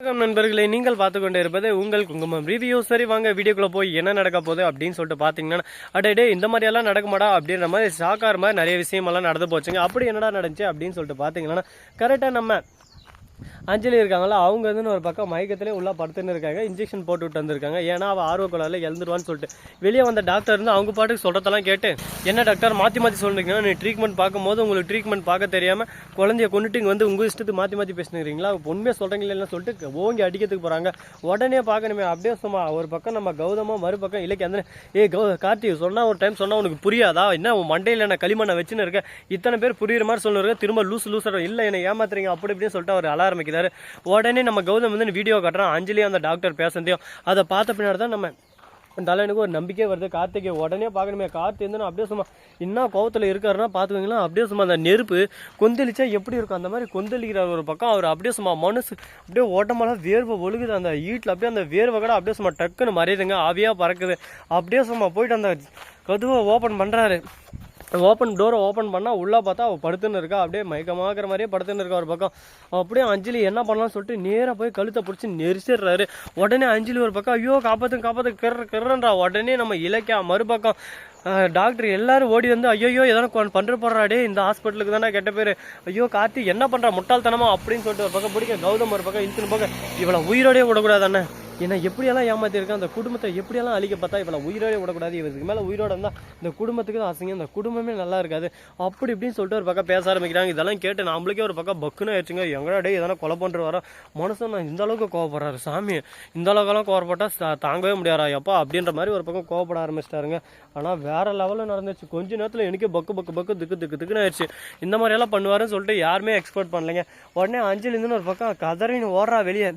வணக்கம் நண்பர்களே நீங்கள் பார்த்து கொண்டு இருப்பது உங்கள் குங்குமம் ரிவ்யூ சரி வாங்க வீடியோக்குள்ளே போய் என்ன நடக்க போகுது அப்படின்னு சொல்லிட்டு பார்த்தீங்கன்னா அடே இந்த மாதிரியெல்லாம் நடக்குமாடா அப்படின்ற மாதிரி ஷாக்கார மாதிரி நிறைய விஷயமெல்லாம் நடந்து போச்சுங்க. அப்படி என்னடா நடந்துச்சு அப்படின்னு சொல்லிட்டு பார்த்தீங்கன்னா கரெக்டாக நம்ம அஞ்சலி இருக்காங்களா அவங்க வந்து ஒரு பக்கம் மயக்கத்திலே உள்ள படுத்துன்னு இருக்காங்க. இன்ஜெக்ஷன் போட்டு விட்டு வந்திருக்காங்க. ஏன்னா அவள் ஆர்வ குழாயில் எழுந்துருவான்னு சொல்லிட்டு. வெளியே வந்த டாக்டர் இருந்து அவங்க பாட்டுக்கு சொல்கிறதெல்லாம் கேட்டு என்ன டாக்டர் மாற்றி மாற்றி சொல்லிருக்கீங்க நீ ட்ரீட்மெண்ட் பார்க்கும்போது உங்களுக்கு ட்ரீட்மெண்ட் பார்க்க தெரியாமல் குழந்தைய கொண்டுட்டு இங்கே வந்து உங்கள் இஷ்டத்துக்கு மாற்றி மாற்றி பேசுனீங்களா உண்மையாக சொல்கிறீங்களா இல்லைன்னு சொல்லிட்டு ஓங்கி அடிக்கிறதுக்கு போகிறாங்க உடனே பார்க்கணுமே அப்படியே சும்மா ஒரு பக்கம் நம்ம கௌதமாக மறுபக்கம் இலக்கிய அந்த ஏ கௌ கார்த்திக் சொன்னால் ஒரு டைம் சொன்னால் உனக்கு புரியாதா? என்ன உன் மண்டையில் என்ன களிமண்ணை வச்சுன்னு இருக்க? இத்தனை பேர் புரியுற மாதிரி சொல்லுவாங்க திரும்ப லூஸ் லூஸ் இல்லை என்னை ஏமாத்துறீங்க. அப்படி இப்படின்னு சொல்லிட்டு அவர் அழ ஆரம்பிக்கிறாரு உடனே நம்ம கௌதம் வந்து வீடியோ காட்டுறான். அஞ்சலி அந்த டாக்டர் பேசுறதையும் அதை பார்த்த பின்னாடி தான் நம்ம தலைவனுக்கு ஒரு நம்பிக்கை வருது. கார்த்திகை உடனே பார்க்கணுமே. கார்த்தி வந்து அப்படியே சும்மா என்ன கோவத்தில் இருக்காருன்னா பார்த்துக்கோங்களா அப்படியே சும்மா அந்த நெருப்பு கொந்தளிச்சா எப்படி இருக்கும்? அந்த மாதிரி கொந்தளிக்கிறார் ஒரு பக்கம். அவர் அப்படியே சும்மா மனசு அப்படியே ஓட்டமெல்லாம் வேர்வை ஒழுகுது. அந்த ஈட்டில் அப்படியே அந்த வேர்வை கூட அப்படியே சும்மா டக்குன்னு மறையுதுங்க. ஆவியாக பறக்குது. அப்படியே சும்மா போயிட்டு அந்த கதுவை ஓப்பன் பண்ணுறாரு ஓப்பன் டோரை ஓப்பன் பண்ணால் உள்ளே பார்த்தா அவள் படுத்துன்னு இருக்கா. அப்படியே மயக்கமாகற மாதிரியே படுத்துன்னு இருக்கா ஒரு பக்கம். அப்படியே அஞ்சலி என்ன பண்ணலாம்னு சொல்லிட்டு நேராக போய் கழுத்தை பிடிச்சி நெரிச்சிடுறாரு. உடனே அஞ்சலி ஒரு பக்கம் ஐயோ காப்பாற்று காப்பாற்று கிற கிறன்றா உடனே நம்ம இலக்கியா மறுபக்கம் டாக்டர் எல்லாரும் ஓடி வந்து ஐயோ எதனா பண்ணுற போடுறாடே இந்த ஹாஸ்பிட்டலுக்கு தானே கெட்ட பேர். ஐயோ கார்த்தி என்ன பண்ணுறா முட்டாள்தனமா? அப்படின்னு சொல்லிட்டு ஒரு பக்கம் பிடிக்க கௌதம் ஒரு பக்கம் இழுத்துன்னு பக்கம் இவளை உயிரோடயே விடக்கூடாதானே என்னை எப்படியெல்லாம் ஏமாற்றிருக்கேன் அந்த குடும்பத்தை எப்படியெல்லாம் அழிக்க பார்த்தா இவளை உயிரோடே விடக்கூடாது. இவருக்கு மேலே உயிரோட இருந்தால் இந்த குடும்பத்துக்கு தான் அசிங்கம் இந்த குடும்பமே நல்லா இருக்காது. அப்படி இப்படின்னு சொல்லிட்டு ஒரு பக்கம் பேச ஆரம்பிக்கிறாங்க. இதெல்லாம் கேட்டு நம்மளுக்கே ஒரு பக்கம் பக்குன்னு ஆயிடுச்சுங்க. எங்கடா டே எதனா கொலை பண்ணுற வர மனுஷன் நான் இந்த அளவுக்கு கோவப்படுறாரு. சாமி இந்த அளவுக்கெல்லாம் கோவப்பட்டால் தாங்கவே முடியாதா? எப்பா அப்படின்ற மாதிரி ஒரு பக்கம் கோவப்பட ஆரம்பிச்சிட்டாருங்க. ஆனால் வேறு லெவலில் நடந்துச்சு. கொஞ்ச நேரத்தில் எனக்கே பக்கு பக்கு பக்கு திக்கு திக்கு திக்குன்னு ஆயிடுச்சு. இந்த மாதிரியெல்லாம் பண்ணுவாருன்னு சொல்லிட்டு யாருமே எக்ஸ்பெக்ட் பண்ணலைங்க. உடனே அஞ்சலிந்துன்னு ஒரு பக்கம் கதறின்னு ஓடுறா வெளியே.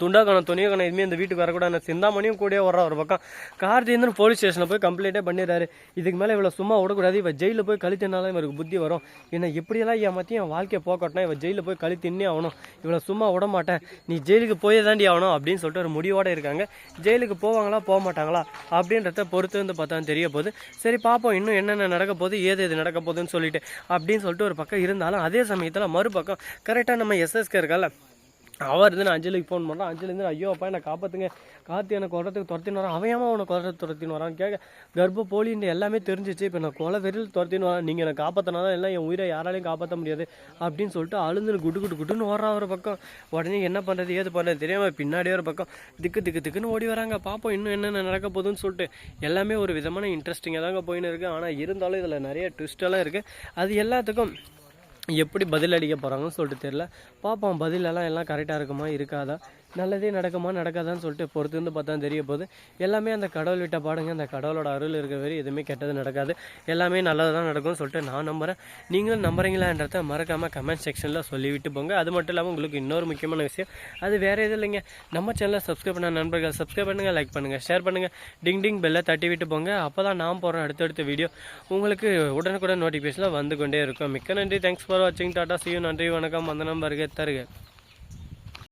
துண்டாக்கணும் துணியக்கணும் எதுவுமே இந்த வீட்டுக்கு வரக்கூடாது. சிந்தாமணியும் கூடயே வர்ற ஒரு பக்கம். கார்த்திகேந்திரன் போலீஸ் ஸ்டேஷனில் போய் கம்ப்ளைண்ட்டே பண்ணிடுறாரு. இதுக்கு மேலே இவ்வளோ சும்மா விடக்கூடாது. இவன் ஜெயிலில் போய் கழித்தினாலும் இவருக்கு புத்தி வரும். என்னை எப்படியெல்லாம் ஏமாற்றி என் வாழ்க்கையை போக்கட்டினா இவன் ஜெயிலில் போய் கழி தின்னே ஆகணும். இவ்வளோ சும்மா விட மாட்டேன். நீ ஜெயிலுக்கு போயே தாண்டி ஆகணும் அப்படின்னு சொல்லிட்டு ஒரு முடிவோடு இருக்காங்க. ஜெயிலுக்கு போவாங்களா போக மாட்டாங்களா அப்படின்றத பொறுத்து வந்து பார்த்தா தெரிய போகுது. சரி பார்ப்போம் இன்னும் என்னென்ன நடக்க போகுது ஏது எது நடக்க போகுதுன்னு சொல்லிட்டு அப்படின்னு சொல்லிட்டு ஒரு பக்கம் இருந்தாலும் அதே சமயத்தில் மறுபக்கம் கரெக்டாக நம்ம எஸ்எஸ்கே இருக்கல அவர் இருந்து நான் அஞ்சலிக்கு ஃபோன் பண்ணுறான் அஞ்சலி இருந்து ஐயோ அப்பா என்னை காப்பாற்றுங்க கார்த்தி எனக்கு குறத்துக்கு துரத்தின்னு வரான். அவன் அவனை குறத்து துரத்தின்னு வரான்னு கேட்க கர்ப்ப போலின்னு எல்லாமே தெரிஞ்சிச்சு. இப்போ நான் கொலை வெறியில் துரத்தின்னு வரான். நீங்கள் என்னை காப்பாற்றினா தான் எல்லாம் என் உயிரை யாராலையும் காப்பாற்ற முடியாது. அப்படின்னு சொல்லிட்டு அழுந்து குட்டு குட்டு குட்டுன்னு ஓடுறான் ஒரு பக்கம். உடனே என்ன பண்ணுறது ஏது பண்ணுறது தெரியாமல் பின்னாடியே ஒரு பக்கம் திக்கு திக்கு திக்குன்னு ஓடி வராங்க. பார்ப்போம் இன்னும் என்னென்ன நடக்க போகுதுன்னு சொல்லிட்டு எல்லாமே ஒரு விதமான இன்ட்ரெஸ்டிங்காக தாங்க போயின்னு இருக்குது ஆனால் இருந்தாலும் இதில் நிறைய ட்விஸ்டெல்லாம் இருக்குது அது எல்லாத்துக்கும் எப்படி பதில் அடிக்க போகிறாங்கன்னு சொல்லிட்டு தெரியல. பார்ப்போம் பதிலெல்லாம் எல்லாம் கரெக்டாக இருக்குமா இருக்காதா? நல்லதே நடக்குமா நடக்காதான்னு சொல்லிட்டு பொறுத்து வந்து பார்த்தா தெரிய போகுது. எல்லாமே அந்த கடவுள் விட்ட பாடுங்க அந்த கடவுளோட அருள் இருக்க வரை எதுவுமே கெட்டது நடக்காது. எல்லாமே நல்லது தான் நடக்கும்னு சொல்லிட்டு நான் நம்புகிறேன் நீங்களும் நம்புறீங்களான்றத மறக்காமல் கமெண்ட் செக்ஷனில் சொல்லிவிட்டு போங்க. அது மட்டும் இல்லாமல் உங்களுக்கு இன்னொரு முக்கியமான விஷயம். அது வேறு எதுவும் இல்லைங்க. நம்ம சேனலை சப்ஸ்கிரைப் பண்ண நண்பர்கள் சப்ஸ்கிரைப் பண்ணுங்கள் லைக் பண்ணுங்கள் ஷேர் பண்ணுங்கள் டிங் டிங் பெல்லை தட்டி விட்டு போங்க. அப்போ தான் நான் போகிறேன் அடுத்தடுத்த வீடியோ உங்களுக்கு உடனுக்குடன் நோட்டிஃபிகேஷனில் வந்து கொண்டே இருக்கும். மிக்க நன்றி. தேங்க்ஸ் ஃபார் வாட்சிங் டாட்டா சியூ நன்றி வணக்கம். அந்த நம்பருக்கு தருக.